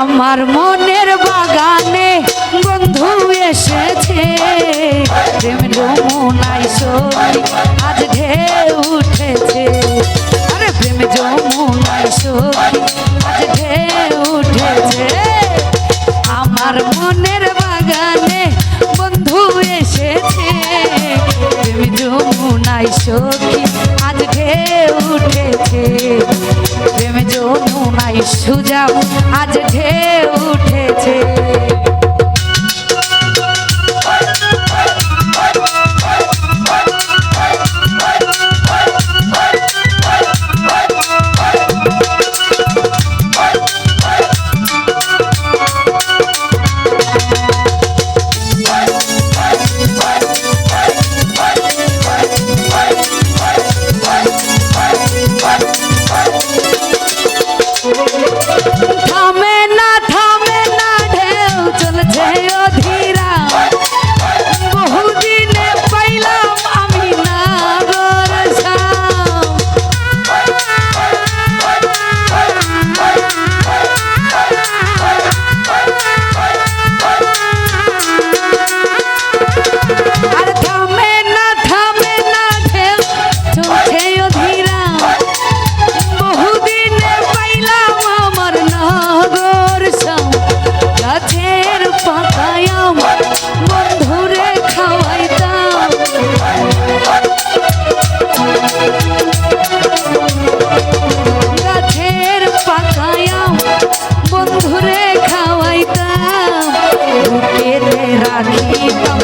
আমার মনের বাগানে বন্ধু এসেছে। প্রেম যমুনাই সই আজ ঢেউ উঠেছে। আরে প্রেম যমুনাই সই আজ ঢেউ উঠেছে। আমার মনের বাগানে বন্ধু এসেছে। প্রেম যমুনাই সখী আজ ঢেউ উঠেছে। সুজাও আজ ঢেউ উঠেছে। বুকেতে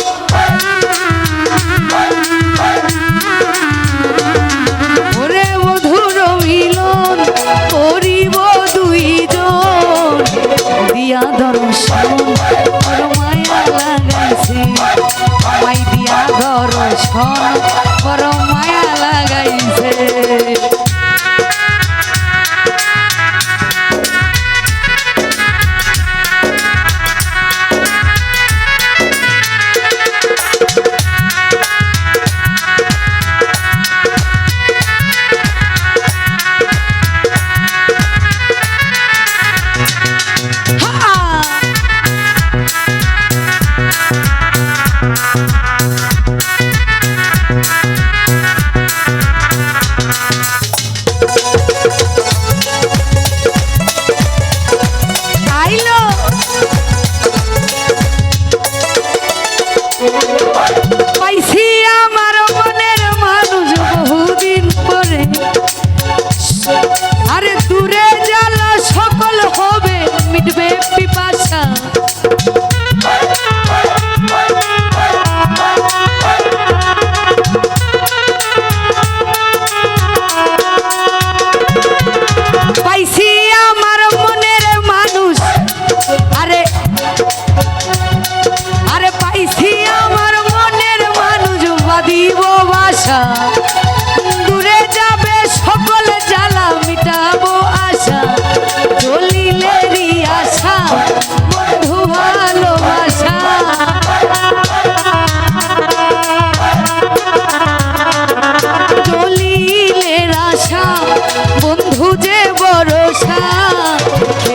বড় মায়া লাগাইছে।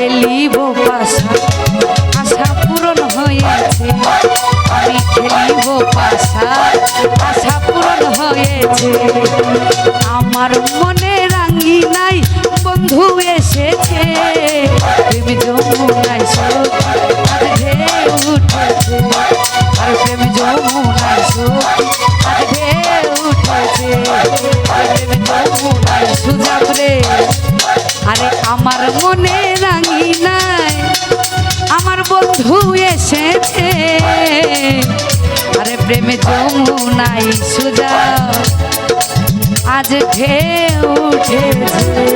খেলিব পাশা আশা পূরণ হয়েছে। আমি খেলিব পাশা আশা পূরণ হয়েছে। আমার মনে রাঙ্গি নাই বন্ধু প্রেম যমুনাই সুজা। আজ ঢেউ উঠেছে।